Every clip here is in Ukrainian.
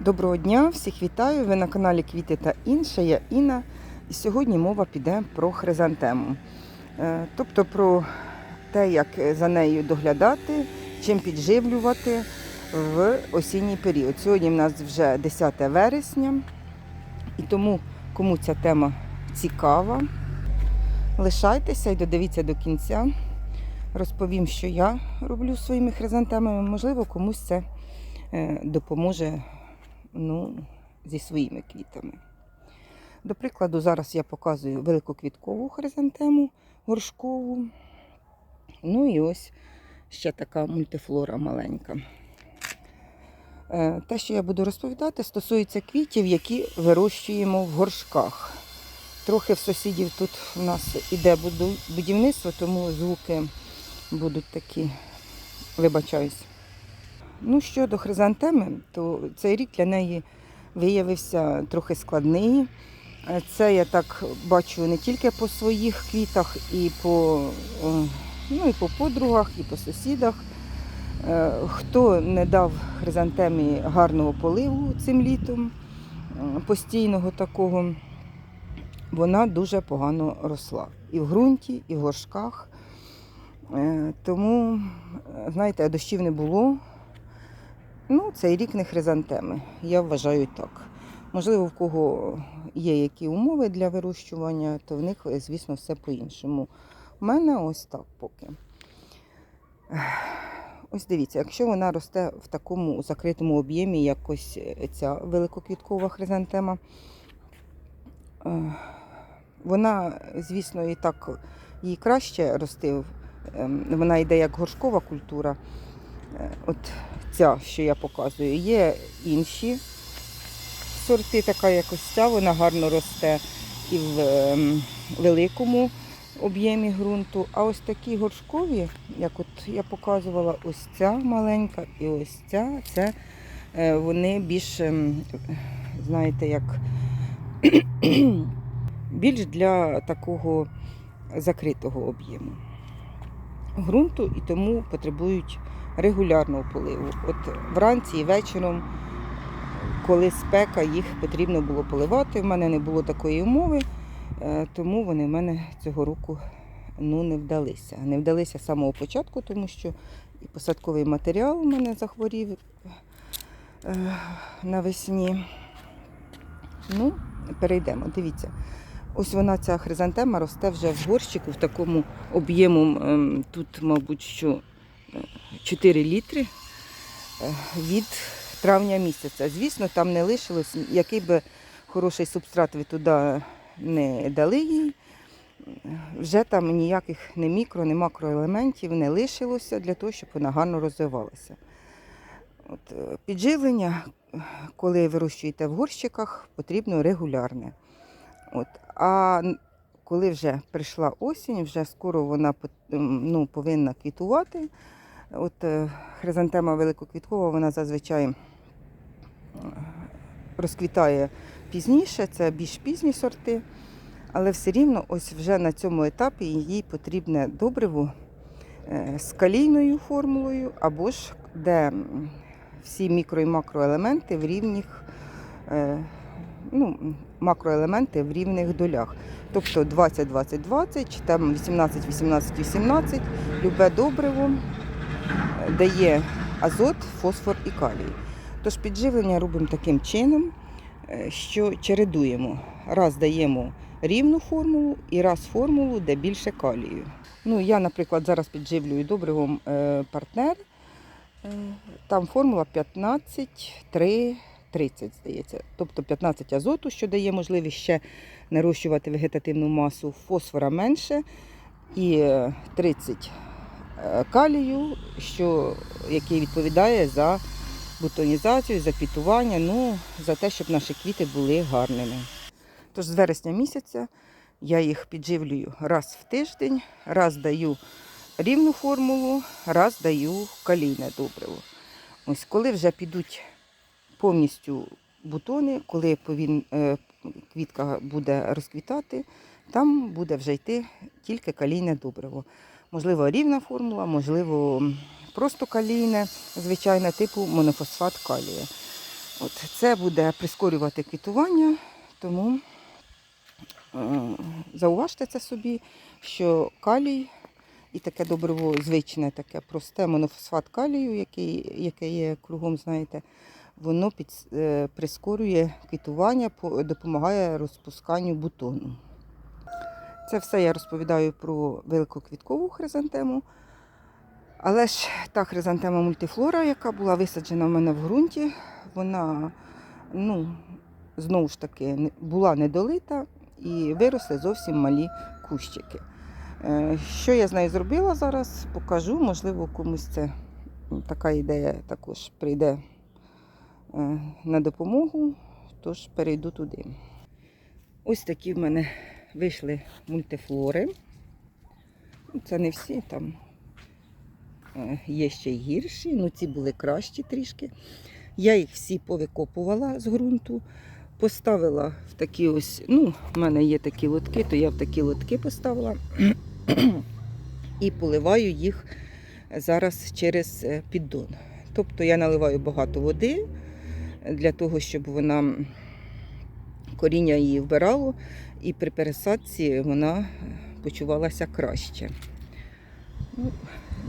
Доброго дня, всіх вітаю. Ви на каналі Квіти та інше. Я Інна. І сьогодні мова піде про хризантему. Е, Тобто про те, як за нею доглядати, чим підживлювати в осінній період. Сьогодні в нас вже 10 вересня, і тому кому ця тема цікава, лишайтеся і додивіться до кінця. Розповім, що я роблю своїми хризантемами. Можливо, комусь це е, допоможе ну, зі своїми квітами. До прикладу, зараз я показую великоквіткову хризантему горшкову. Ну і ось ще така мультифлора маленька. Е, Те, що я буду розповідати, стосується квітів, які вирощуємо в горшках. Трохи в сусідів тут у нас іде будівництво, тому звуки будуть такі, вибачаюсь. Ну, щодо хризантеми, то цей рік для неї виявився трохи складний. Е, Це я так бачу не тільки по своїх квітах, і по, е, ну, і по подругах, і по сусідах. Е, Хто не дав хризантемі гарного поливу цим літом, постійного такого, вона дуже погано росла. І в ґрунті, і в горшках. Тому, знаєте, дощів не було. Ну, цей рік не хризантеми. Я вважаю так. Можливо, в кого є які умови для вирощування, то в них, звісно, все по-іншому. У мене ось так поки. Ось дивіться, якщо вона росте в такому закритому об'ємі, як ось ця великоквіткова хризантема, е, вона, звісно, і так їй краще рости. Ем, Вона йде як горшкова культура. Е, От ця, що я показую, є інші сорти, така як ось ця, вона гарно росте і в ем, великому об'ємі ґрунту. А ось такі горшкові, як от я показувала, ось ця маленька і ось ця, це вони більш, ем, знаєте, як більш для такого закритого об'єму ґрунту і тому потребують регулярного поливу. От вранці і вечором, коли спека, їх потрібно було поливати. В мене не було такої умови, е, тому вони в мене цього року ну, не вдалися. Не вдалися з самого початку, тому що і посадковий матеріал у мене захворів е, навесні. Ну, перейдемо. Дивіться. Ось вона, ця хризантема, росте вже в горщику в такому об'єму, тут, мабуть, що 4 літри е, від травня місяця. Звісно, там не лишилось, який би хороший субстрат ви туди не дали їй. Вже там ніяких не мікро, не макроелементів не лишилося для того, щоб вона гарно розвивалася. От, е, підживлення, коли вирощуєте в горщиках, потрібно регулярне. От. А коли вже прийшла осінь, вже скоро вона ну, повинна квітувати. От е, хризантема великоквіткова, вона зазвичай е, розквітає пізніше, це більш пізні сорти. Але все рівно ось вже на цьому етапі їй потрібне добриво е, з калійною формулою, або ж де всі мікро і макроелементи в рівних ну, макроелементи в рівних долях. Тобто 20-20-20, чи там 18-18-18, любе добриво дає азот, фосфор і калій. Тож підживлення робимо таким чином, е, що чередуємо. Раз даємо рівну формулу і раз формулу, де більше калію. Ну, я, наприклад, зараз підживлюю добривом е, партнер. Е, Там формула 15, 3, 30, здається. Тобто 15 азоту, що дає можливість ще нарощувати вегетативну масу, фосфора менше, і е, 30 е, калію, що, який відповідає за бутонізацію, за пітування, ну, за те, щоб наші квіти були гарними. Тож з вересня місяця я їх підживлюю раз в тиждень, раз даю рівну формулу, раз даю калійне добриво. Ось коли вже підуть повністю бутони, коли повін, е, квітка буде розквітати, там буде вже йти тільки калійне добриво. Можливо, рівна формула, можливо, просто калійне, звичайне типу монофосфат калія. От, це буде прискорювати квітування, тому е, зауважте це собі, що калій і таке добриво звичне, таке просте монофосфат калію, який, яке є кругом, знаєте, воно під, е, прискорює квітування, по- допомагає розпусканню бутону. Це все я розповідаю про великоквіткову хризантему. Але ж та хризантема мультифлора, яка була висаджена в мене в ґрунті, вона ну, знову ж таки була недолита і виросли зовсім малі кущики. Е, Що я з нею зробила зараз, покажу. Можливо, комусь це така ідея також прийде е, на допомогу, тож перейду туди. Ось такі в мене вийшли мультифлори. Ну, Це не всі там. е, Є ще й гірші, ну ці були кращі трішки. Я їх всі повикопувала з ґрунту, поставила в такі ось, ну, в мене є такі лотки, то я в такі лотки поставила і поливаю їх зараз через е, піддон. Тобто я наливаю багато води для того, щоб вона коріння її вбирало, і при пересадці вона почувалася краще. Ну,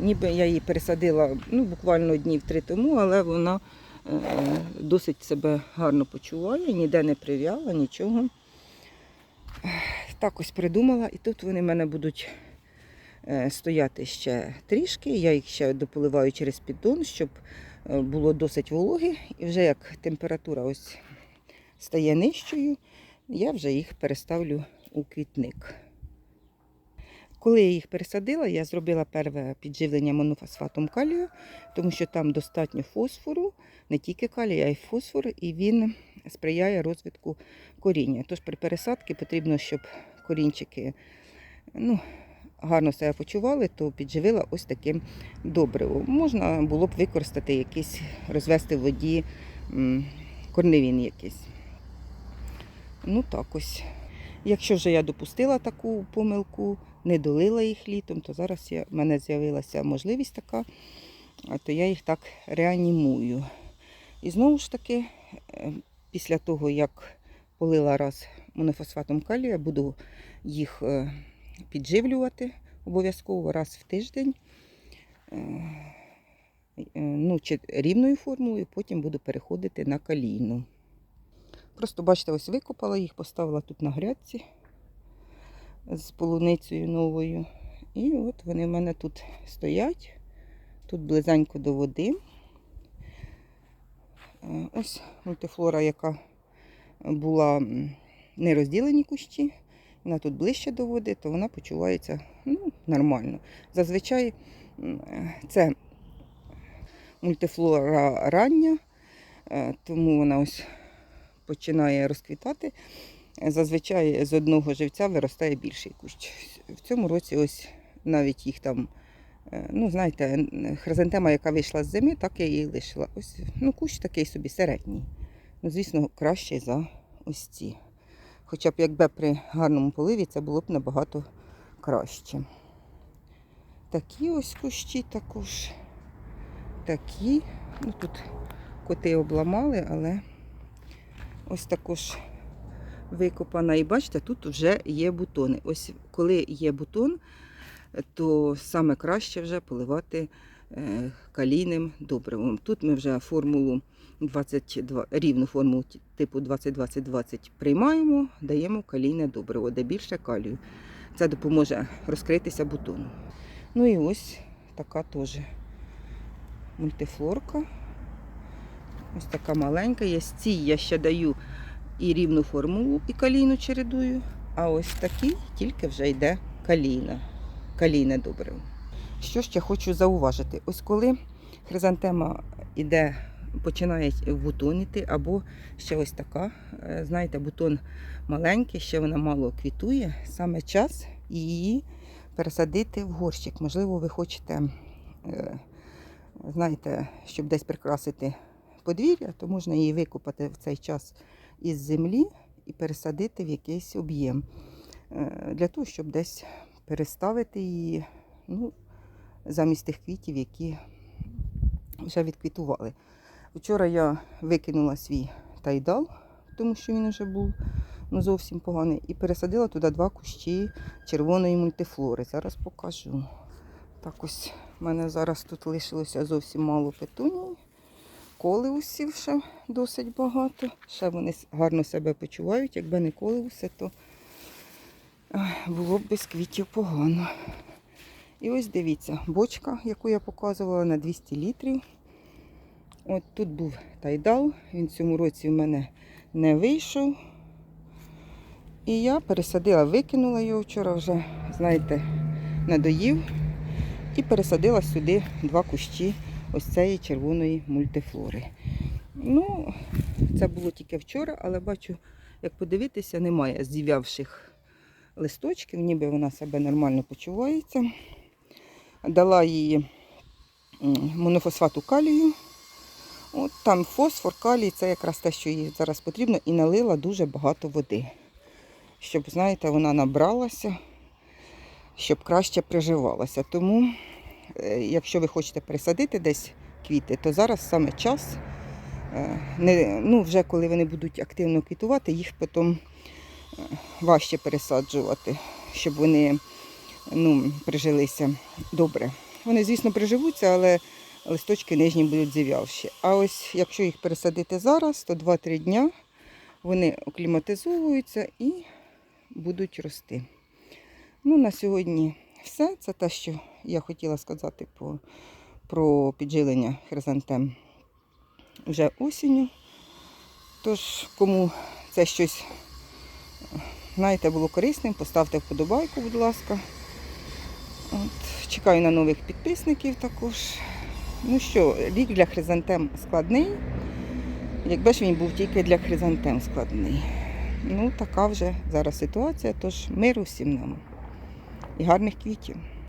ніби я її пересадила ну, буквально днів три тому, але вона е, досить себе гарно почуває, ніде не прив'яла, нічого. Так ось придумала, і тут вони в мене будуть е, стояти ще трішки. Я їх ще дополиваю через піддон, щоб е, було досить вологи. І вже як температура ось стає нижчою, я вже їх переставлю у квітник. Коли я їх пересадила, я зробила перше підживлення монофосфатом калію, тому що там достатньо фосфору, не тільки калію, а й фосфор, і він сприяє розвитку коріння. Тож при пересадці потрібно, щоб корінчики ну, гарно себе почували, то підживила ось таким добривом. Можна було б використати якийсь, розвести в воді корневін якийсь. Ну так ось. Якщо вже я допустила таку помилку, не долила їх літом, то зараз я, в мене з'явилася можливість така, то я їх так реанімую. І знову ж таки, е, після того, як полила раз монофосфатом калію, я буду їх е, підживлювати обов'язково раз в тиждень. Е, Ну, чи рівною формулою, потім буду переходити на калійну. Просто бачите, ось викопала їх, поставила тут на грядці з полуницею новою. І от вони в мене тут стоять, тут близенько до води. Е, Ось мультифлора, яка була не розділені кущі, вона тут ближче до води, то вона почувається ну, нормально. Зазвичай е, це мультифлора рання, е, тому вона ось починає розквітати. Зазвичай з одного живця виростає більший кущ. В цьому році ось навіть їх там, е, ну знаєте, хризантема, яка вийшла з зими, так я її лишила. Ось ну, кущ такий собі середній. Ну, звісно, кращий за ось ці. Хоча б якби при гарному поливі це було б набагато краще. Такі ось кущі також. Такі. Ну, тут коти обламали, але ось також викопана. І бачите, тут вже є бутони. Ось коли є бутон, то саме краще вже поливати е, калійним добривом. Тут ми вже формулу 22, рівну формулу типу 20-20-20 приймаємо, даємо калійне добриво, де більше калію. Це допоможе розкритися бутону. Ну і ось така теж мультифлорка. Ось така маленька. Я з цій я ще даю і рівну формулу, і калійну чередую. А ось такий тільки вже йде калійна, калійне добриво. Що ще хочу зауважити? Ось коли хризантема іде, починає бутоніти, або ще ось така, е, знаєте, бутон маленький, ще вона мало квітує, саме час її пересадити в горщик. Можливо, ви хочете, е, знаєте, щоб десь прикрасити подвір'я, то можна її викопати в цей час із землі і пересадити в якийсь об'єм. Е, Для того, щоб десь переставити її ну, замість тих квітів, які вже відквітували. Вчора я викинула свій тайдал, тому що він вже був ну, зовсім поганий, і пересадила туди два кущі червоної мультифлори. Зараз покажу. Так ось в мене зараз тут лишилося зовсім мало петуній. Колеусів ще досить багато. Ще вони гарно себе почувають. Якби не колеуси, то було б без квітів погано. І ось дивіться, бочка, яку я показувала на 200 літрів. От тут був тайдал, він цьому році в мене не вийшов. І я пересадила, викинула його вчора вже, знаєте, надоїв. І пересадила сюди два кущі ось цієї червоної мультифлори. Ну, це було тільки вчора, але бачу, як подивитися, немає зів'явших листочків, ніби вона себе нормально почувається. Дала їй монофосфату калію. От там фосфор, калій, це якраз те, що їй зараз потрібно, і налила дуже багато води. Щоб, знаєте, вона набралася, щоб краще приживалася. Тому, якщо ви хочете пересадити десь квіти, то зараз саме час. Е, Не, ну, вже коли вони будуть активно квітувати, їх потім е, важче пересаджувати, щоб вони ну, прижилися добре. Вони, звісно, приживуться, але листочки нижні будуть зів'явші. А ось якщо їх пересадити зараз, то 2-3 дня вони окліматизовуються і будуть рости. Ну, на сьогодні все. Це те, що я хотіла сказати по, про піджилення хризантем вже осінню. Тож, кому це щось, знаєте, було корисним, поставте вподобайку, будь ласка. От, чекаю на нових підписників також. Ну що, рік для хризантем складний. Якби ж він був тільки для хризантем складний. Ну, така вже зараз ситуація, тож миру всім нам і гарних квітів.